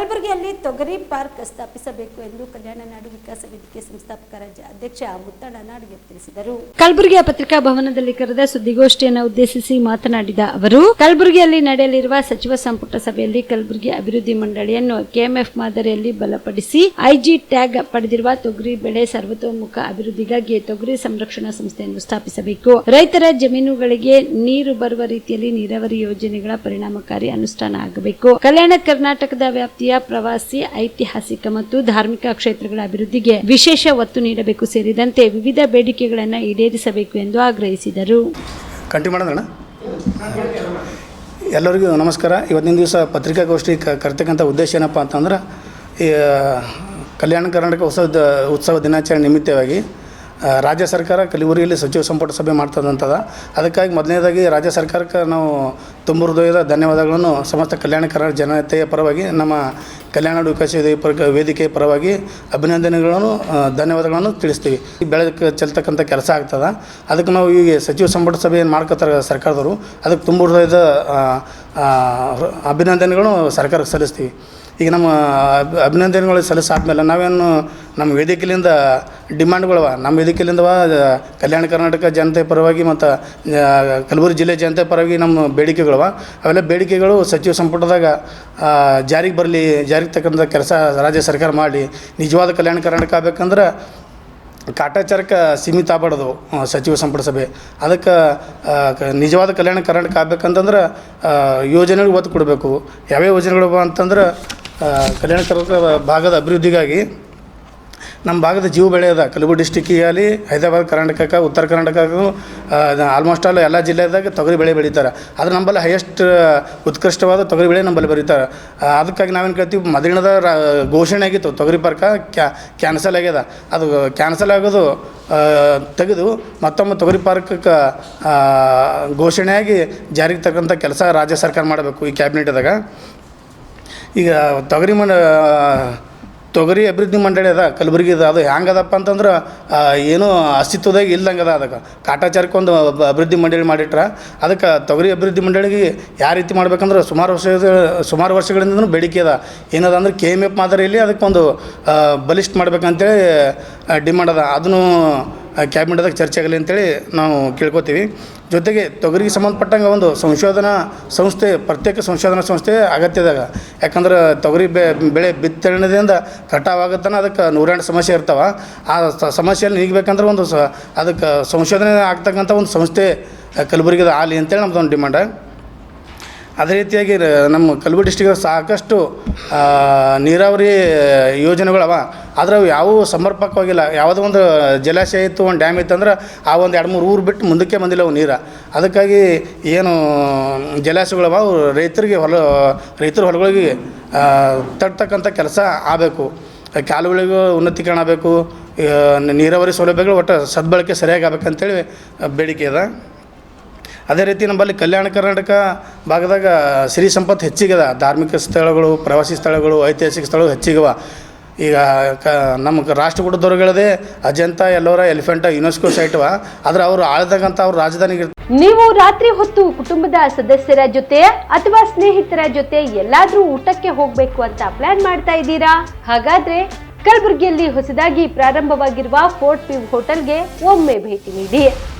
ಕಲಬುರಗಿಯಲ್ಲಿ ತೊಗರಿ ಪಾರ್ಕ್ ಸ್ಥಾಪಿಸಬೇಕು ಎಂದು ಕಲ್ಯಾಣ ನಾಡು ವಿಕಾಸ ವೇದಿಕೆ ಸಂಸ್ಥಾಪಕ ರಾಜ್ಯ ಅಧ್ಯಕ್ಷ ಮುತ್ತಣ್ಣ ನಾಡಿಗೆ ತಿಳಿಸಿದರು. ಕಲಬುರಗಿಯ ಪತ್ರಿಕಾ ಭವನದಲ್ಲಿ ಕರೆದ ಸುದ್ದಿಗೋಷ್ಠಿಯನ್ನು ಉದ್ದೇಶಿಸಿ ಮಾತನಾಡಿದ ಅವರು, ಕಲಬುರಗಿಯಲ್ಲಿ ನಡೆಯಲಿರುವ ಸಚಿವ ಸಂಪುಟ ಸಭೆಯಲ್ಲಿ ಕಲಬುರಗಿ ಅಭಿವೃದ್ಧಿ ಮಂಡಳಿಯನ್ನು ಕೆಎಂಎಫ್ ಮಾದರಿಯಲ್ಲಿ ಬಲಪಡಿಸಿ ಐಜಿ ಟ್ಯಾಗ್ ಪಡೆದಿರುವ ತೊಗರಿ ಬೆಳೆ ಸರ್ವತೋಮುಖ ಅಭಿವೃದ್ಧಿಗಾಗಿ ತೊಗರಿ ಸಂರಕ್ಷಣಾ ಸಂಸ್ಥೆಯನ್ನು ಸ್ಥಾಪಿಸಬೇಕು. ರೈತರ ಜಮೀನುಗಳಿಗೆ ನೀರು ಬರುವ ರೀತಿಯಲ್ಲಿ ನೀರಾವರಿ ಯೋಜನೆಗಳ ಪರಿಣಾಮಕಾರಿ ಅನುಷ್ಠಾನ ಆಗಬೇಕು. ಕಲ್ಯಾಣ ಕರ್ನಾಟಕದ ವ್ಯಾಪ್ತಿಯ ಪ್ರವಾಸಿ, ಐತಿಹಾಸಿಕ ಮತ್ತು ಧಾರ್ಮಿಕ ಕ್ಷೇತ್ರಗಳ ಅಭಿವೃದ್ಧಿಗೆ ವಿಶೇಷ ಒತ್ತು ನೀಡಬೇಕು ಸೇರಿದಂತೆ ವಿವಿಧ ಬೇಡಿಕೆಗಳನ್ನು ಈಡೇರಿಸಬೇಕು ಎಂದು ಆಗ್ರಹಿಸಿದರು. ಎಲ್ಲರಿಗೂ ನಮಸ್ಕಾರ. ಇವತ್ತಿನ ದಿವಸ ಪತ್ರಿಕಾಗೋಷ್ಠಿ ಕರ್ತಕ್ಕಂಥ ಉದ್ದೇಶ ಏನಪ್ಪ ಅಂತಂದ್ರೆ, ಈ ಕಲ್ಯಾಣ ಕರ್ನಾಟಕ ಉತ್ಸವದ ಉತ್ಸವ ದಿನಾಚರಣೆ ನಿಮಿತ್ತವಾಗಿ ರಾಜ್ಯ ಸರ್ಕಾರ ಕಲಬುರಗಿಯಲ್ಲಿ ಸಚಿವ ಸಂಪುಟ ಸಭೆ ಮಾಡ್ತದಂತದ ಅದಕ್ಕಾಗಿ ಮೊದಲನೇದಾಗಿ ರಾಜ್ಯ ಸರ್ಕಾರಕ್ಕೆ ನಾವು ತುಂಬ ಹೃದಯದ ಧನ್ಯವಾದಗಳನ್ನು, ಸಮಸ್ತ ಕಲ್ಯಾಣ ಕರ್ನಾಟಕ ಜನತೆಯ ಪರವಾಗಿ, ನಮ್ಮ ಕಲ್ಯಾಣ ವಿಕಾಸ ವೇದಿಕೆಯ ಪರವಾಗಿ ಅಭಿನಂದನೆಗಳನ್ನು ಧನ್ಯವಾದಗಳನ್ನು ತಿಳಿಸ್ತೀವಿ. ಈ ಬೆಳಕು ಚೆಲ್ತಕ್ಕಂಥ ಕೆಲಸ ಆಗ್ತದೆ. ಅದಕ್ಕೆ ನಾವು ಈಗ ಸಚಿವ ಸಂಪುಟ ಸಭೆ ಏನು ಮಾಡ್ಕೋತಾರೆ ಸರ್ಕಾರದವರು, ಅದಕ್ಕೆ ತುಂಬ ಹೃದಯದ ಅಭಿನಂದನೆಗಳನ್ನು ಸರ್ಕಾರಕ್ಕೆ ಸಲ್ಲಿಸ್ತೀವಿ. ಈಗ ನಮ್ಮ ಅಭಿ ಅಭಿನಂದನೆಗಳು ಸಲ್ಲಿಸಾದ್ಮೇಲೆ ನಾವೇನು ನಮ್ಮ ವೇದಿಕೆಯಿಂದ ಡಿಮ್ಯಾಂಡ್ಗಳವ, ನಮ್ಮ ವೇದಿಕೆಯಿಂದವ ಕಲ್ಯಾಣ ಕರ್ನಾಟಕ ಜನತೆ ಪರವಾಗಿ ಮತ್ತು ಕಲಬುರಗಿ ಜಿಲ್ಲೆ ಜನತೆ ಪರವಾಗಿ ನಮ್ಮ ಬೇಡಿಕೆಗಳವ. ಅವೆಲ್ಲ ಬೇಡಿಕೆಗಳು ಸಚಿವ ಸಂಪುಟದಾಗ ಜಾರಿಗೆ ಬರಲಿ, ಜಾರಿಗೆ ತಕ್ಕಂಥ ಕೆಲಸ ರಾಜ್ಯ ಸರ್ಕಾರ ಮಾಡಿ ನಿಜವಾದ ಕಲ್ಯಾಣ ಕರ್ನಾಟಕ ಆಗ್ಬೇಕಂದ್ರೆ ಕಾಟಾಚಾರಕ್ಕೆ ಸೀಮಿತ ಆಗ್ಬಾರ್ದು ಸಚಿವ ಸಂಪುಟ ಸಭೆ. ಅದಕ್ಕೆ ನಿಜವಾದ ಕಲ್ಯಾಣ ಕರ್ನಾಟಕ ಆಗ್ಬೇಕಂತಂದ್ರೆ ಯೋಜನೆಗಳು ಒತ್ತು ಕೊಡಬೇಕು. ಯಾವ್ಯಾವ ಯೋಜನೆಗಳು ಅಂತಂದ್ರೆ ಕಲ್ಯಾಣ ಕರ್ನಾಟಕ ಭಾಗದ ಅಭಿವೃದ್ಧಿಗಾಗಿ ನಮ್ಮ ಭಾಗದ ಜೀವ ಬೆಳೆಯದ ಡಿಸ್ಟಿಕ್ಕಿಗೆ ಆಗಲಿ, ಹೈದರಾಬಾದ್ ಕರ್ನಾಟಕಕ್ಕೆ, ಉತ್ತರ ಕರ್ನಾಟಕಕ್ಕೂ ಆಲ್ಮೋಸ್ಟ್ ಆಲ್ ಎಲ್ಲ ಜಿಲ್ಲೆದಾಗ ತೊಗರಿ ಬೆಳೆ ಬೆಳೀತಾರೆ. ಆದ್ರೆ ನಂಬಲ್ಲಿ ಹೈಯೆಸ್ಟ್ ಉತ್ಕೃಷ್ಟವಾದ ತೊಗರಿ ಬೆಳೆ ನಂಬಲ್ಲಿ ಬರೀತಾರೆ. ಅದಕ್ಕಾಗಿ ನಾವೇನು ಕೇಳ್ತೀವಿ ಮೊದಲಿನದ ರಾ ಘೋಷಣೆ ಆಗಿತ್ತು, ತೊಗರಿ ಪಾರ್ಕ ಕ್ಯಾ ಕ್ಯಾನ್ಸಲ್ ಆಗ್ಯದ. ಅದು ಕ್ಯಾನ್ಸಲ್ ಆಗೋದು ತೆಗೆದು ಮತ್ತೊಮ್ಮೆ ತೊಗರಿ ಪಾರ್ಕಕ್ಕೆ ಘೋಷಣೆಯಾಗಿ ಜಾರಿಗೆ ತಕ್ಕಂಥ ಕೆಲಸ ರಾಜ್ಯ ಸರ್ಕಾರ ಮಾಡಬೇಕು ಈ ಕ್ಯಾಬಿನೆಟ್ದಾಗ ಈಗ ತೊಗರಿ ಮಂಡ ತೊಗರಿ ಅಭಿವೃದ್ಧಿ ಮಂಡಳಿ ಅದ, ಕಲಬುರಗಿ ಅದ ಹೆಂಗದಪ್ಪ ಅಂತಂದ್ರೆ ಏನೂ ಅಸ್ತಿತ್ವದಾಗ ಇಲ್ದಂಗೆ ಅದ ಅದಕ್ಕೆ. ಕಾಟಾಚಾರಕ್ಕೆ ಒಂದು ಅಭಿವೃದ್ಧಿ ಮಂಡಳಿ ಮಾಡಿಟ್ರೆ, ಅದಕ್ಕೆ ತೊಗರಿ ಅಭಿವೃದ್ಧಿ ಮಂಡಳಿಗೆ ಯಾವ ರೀತಿ ಮಾಡ್ಬೇಕಂದ್ರೆ ಸುಮಾರು ವರ್ಷ ಸುಮಾರು ವರ್ಷಗಳಿಂದನೂ ಬೇಡಿಕೆ ಅದ. ಏನದ ಅಂದ್ರೆ ಕೆ ಎಂ ಎಫ್ ಮಾದರಿಯಲ್ಲಿ ಅದಕ್ಕೊಂದು ಬಲಿಷ್ಠ ಮಾಡ್ಬೇಕಂತೇಳಿ ಡಿಮಾಂಡ್ ಅದ. ಅದನ್ನು ಕ್ಯಾಬಿನೆಟ್ದಾಗ ಚರ್ಚೆ ಆಗಲಿ ಅಂತೇಳಿ ನಾವು ಕೇಳ್ಕೊತೀವಿ. ಜೊತೆಗೆ ತೊಗರಿಗೆ ಸಂಬಂಧಪಟ್ಟಂಗೆ ಒಂದು ಸಂಶೋಧನಾ ಸಂಸ್ಥೆ, ಪ್ರತ್ಯೇಕ ಸಂಶೋಧನಾ ಸಂಸ್ಥೆ ಅಗತ್ಯದಾಗ ಯಾಕಂದ್ರೆ ತೊಗರಿ ಬೆ, ಬೆಳೆ ಬಿತ್ತರಣದಿಂದ ಕಟಾವಾಗುತ್ತಾನೆ ಅದಕ್ಕೆ ನೂರೆಂಟು ಸಮಸ್ಯೆ ಇರ್ತಾವೆ. ಆ ಸಮಸ್ಯೆಯಲ್ಲಿ ನೀಗಬೇಕಂದ್ರೆ ಒಂದು ಸ, ಅದಕ್ಕೆ ಸಂಶೋಧನೆ ಆಗ್ತಕ್ಕಂಥ ಒಂದು ಸಂಸ್ಥೆ ಕಲಬುರಗಿದ ಆಲಿ ಅಂತೇಳಿ ನಮ್ದು ಒಂದು ಡಿಮಾಂಡ ಅದೇ ರೀತಿಯಾಗಿ ನಮ್ಮ ಕಲಬುರಗಿ ಡಿಸ್ಟಿಕ್ ಸಾಕಷ್ಟು ನೀರಾವರಿ ಯೋಜನೆಗಳವ. ಆದರೆ ಅವು ಯಾವುವು ಸಮರ್ಪಕವಾಗಿಲ್ಲ. ಯಾವುದೋ ಒಂದು ಜಲಾಶಯ ಇತ್ತು, ಒಂದು ಡ್ಯಾಮ್ ಇತ್ತು ಅಂದ್ರೆ ಆ ಒಂದು ಎರಡು ಮೂರು ಊರು ಬಿಟ್ಟು ಮುಂದಕ್ಕೆ ಬಂದಿಲ್ಲ ಅವು ನೀರು. ಅದಕ್ಕಾಗಿ ಏನು ಜಲಾಶಯಗಳವ, ಅವು ರೈತರಿಗೆ ಹೊಲ, ರೈತರ ಹೊಲಗಳಿಗೆ ತಡ್ತಕ್ಕಂಥ ಕೆಲಸ ಆಗಬೇಕು. ಕಾಲುವೆಗಳಿಗೂ ಉನ್ನತೀಕರಣ ಆಗಬೇಕು. ನೀರಾವರಿ ಸೌಲಭ್ಯಗಳು ಒಟ್ಟು ಸದ್ಬಳಕೆ ಸರಿಯಾಗಿ ಆಗ್ಬೇಕಂತೇಳಿ ಬೇಡಿಕೆ ಅದ ಅದೇ ರೀತಿ ನಮ್ಮಲ್ಲಿ ಕಲ್ಯಾಣ ಕರ್ನಾಟಕ ಭಾಗದಾಗ ಸಿರಿ ಸಂಪತ್ತು ಹೆಚ್ಚಿಗದ. ಧಾರ್ಮಿಕ ಸ್ಥಳಗಳು, ಪ್ರವಾಸಿ ಸ್ಥಳಗಳು, ಐತಿಹಾಸಿಕ ಸ್ಥಳಗಳು ಹೆಚ್ಚಿಗವ. ಈಗ ಕ, ನಮ್ಮ ರಾಷ್ಟ್ರಕೂಟ ರಾಷ್ಟ್ರಕೂಟದವ್ರುಗಳದೇ ಅಜಂತ, ಎಲ್ಲೋರ, ಎಲಿಫೆಂಟ, ಯುನೆಸ್ಕೋ ಸೈಟ್ವ. ಆದ್ರೆ ಅವರು ಆಳ್ತಕ್ಕಂಥ ಅವ್ರ ರಾಜಧಾನಿಗೆ ನೀವು ರಾತ್ರಿ ಹೊತ್ತು ಕುಟುಂಬದ ಸದಸ್ಯರ ಜೊತೆ ಅಥವಾ ಸ್ನೇಹಿತರ ಜೊತೆ ಎಲ್ಲಾದ್ರೂ ಊಟಕ್ಕೆ ಹೋಗ್ಬೇಕು ಅಂತ ಪ್ಲಾನ್ ಮಾಡ್ತಾ ಇದ್ದೀರಾ? ಹಾಗಾದ್ರೆ ಕಲಬುರಗಿಯಲ್ಲಿ ಹೊಸದಾಗಿ ಪ್ರಾರಂಭವಾಗಿರುವ ಫೋರ್ಟ್ ವ್ಯೂ ಹೋಟೆಲ್ಗೆ ಒಮ್ಮೆ ಭೇಟಿ ನೀಡಿ.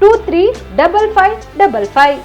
two three double five double five